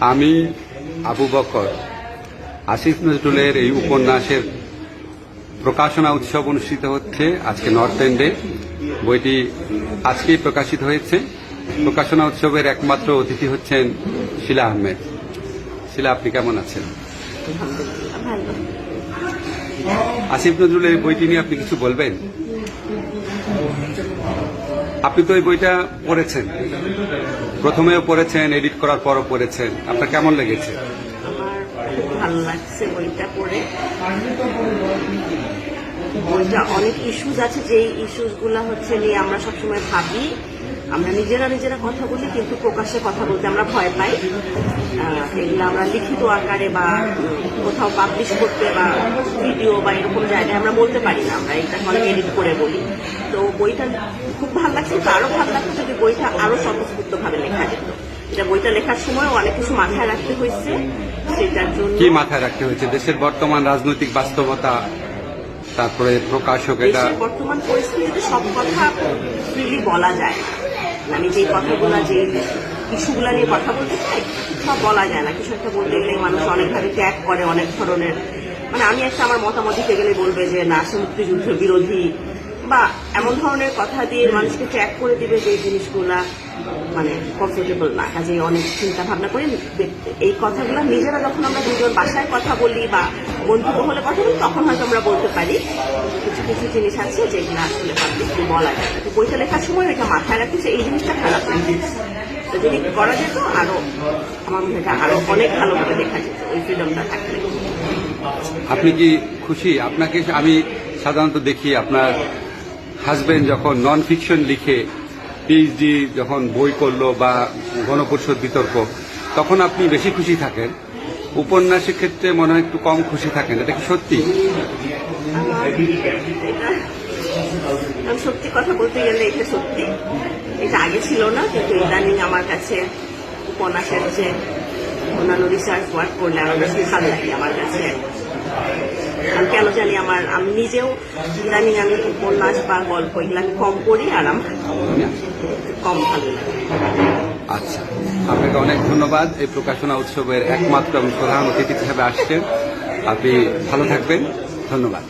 আমি আবু বকর। আসিফ নজরুলের এই উপন্যাসের প্রকাশনা উৎসব অনুষ্ঠিত হচ্ছে আজকে নর্থ এন্ডে বইটি আজকেই প্রকাশিত হয়েছে। প্রকাশনা উৎসবের একমাত্র অতিথি হচ্ছেন শিলা আহমেদ। শিলা আপনি কেমন আছেন? আসিফ নজরুলের এই বইটি নিয়ে আপনি কিছু বলবেন? আপনি তো এই বইটা পড়েছেন। প্রথমেও পড়েছেন এডিট করার পরও পড়েছেন। আপনার কেমন লেগেছে? খুব ভালো লাগছে বইটা পড়ে। বইটা অনেক ইস্যুজ আছে, যেই ইস্যুসগুলা হচ্ছে নিয়ে আমরা সবসময় ভাবি। আমরা নিজেরা নিজেরা কথা বলি, কিন্তু প্রকাশ্যে কথা বলতে আমরা ভয় পাই। এগুলো আমরা লিখিত আকারে বা কোথাও পাবলিশ করতে বা ভিডিও বা এরকম জায়গায় আমরা বলতে পারি না। আমরা এটা অনেক এডিট করে বলি। তো বইটা খুব ভালো লাগছে। কিন্তু আরও ভালো লাগছে যদি বইটা আরও স্বতঃস্ফূর্ত ভাবে লেখা যেত এটা বইটা লেখার সময় অনেক কিছু মাথায় রাখতে হয়েছে। সেটার জন্য কি মাথায় রাখতে হয়েছে? দেশের বর্তমান রাজনৈতিক বাস্তবতা তারপরে প্রকাশক এটা বর্তমান পরিস্থিতিতে সব কথা ফ্রিলি বলা যায় আমি যে কথাগুলো যে ইস্যুগুলো নিয়ে কথা বলতে চাই সব বলা যায় না। কিছু একটা বলতে গেলে মানুষ অনেকভাবে ত্যাগ করে অনেক ধরনের। মানে আমি একটা আমার মতামত দিতে গেলে বলবে যে না সে মুক্তিযুদ্ধ বিরোধী বা এমন ধরনের কথা দিয়ে মানুষকে ত্যাগ করে দিবে যে জিনিসগুলা মানে কমফোর্টেবল না। কাজে অনেক চিন্তা ভাবনা করে এই কথাগুলো নিজেরা যখন আমরা দুজন বাসায় কথা বলি বা বন্ধু হলে কথা বলি, তখন হয়তো আমরা বলতে পারি কিছু কিছু জিনিস আছে যেগুলো আসলে পাবলিকলি বলা যায়। তো বইটা লেখার সময় এটা মাথায় রাখি যে এই জিনিসটা খারাপ তো যদি করা যেত, আরও আমার মনে হয় আরও অনেক ভালোভাবে দেখা যেত, ওই ফ্রিডমটা থাকলে। আপনি কি খুশি? আপনাকে আমি সাধারণত দেখি আপনার হাজবেন্ড যখন নন ফিকশন লিখে পিএইচডি যখন বই করল বা গণপরিষদ বিতর্ক, তখন আপনি বেশি খুশি থাকেন। উপন্যাসের ক্ষেত্রে মনে হয় একটু কম খুশি থাকেন। এটা কি সত্যি? সত্যি কথা বলতে গেলে এটা সত্যি। এটা আগে ছিল না, কিন্তু ইদানিং আমার কাছে উপন্যাসের যে অন্যান্য রিসার্চ ওয়ার্ক করলে আমার বেশি ভালো লাগে, আমার কাছে। আমি কেন জানি আমার, আমি নিজেও ইদানিং আমি উপন্যাস বা গল্প এগুলো আমি কম পড়ি আর আমার কম ভালো আচ্ছা আপনাকে অনেক ধন্যবাদ। এই প্রকাশনা উৎসবের একমাত্র প্রধান অতিথি হিসেবে আসছেন। আপনি ভালো থাকবেন। ধন্যবাদ।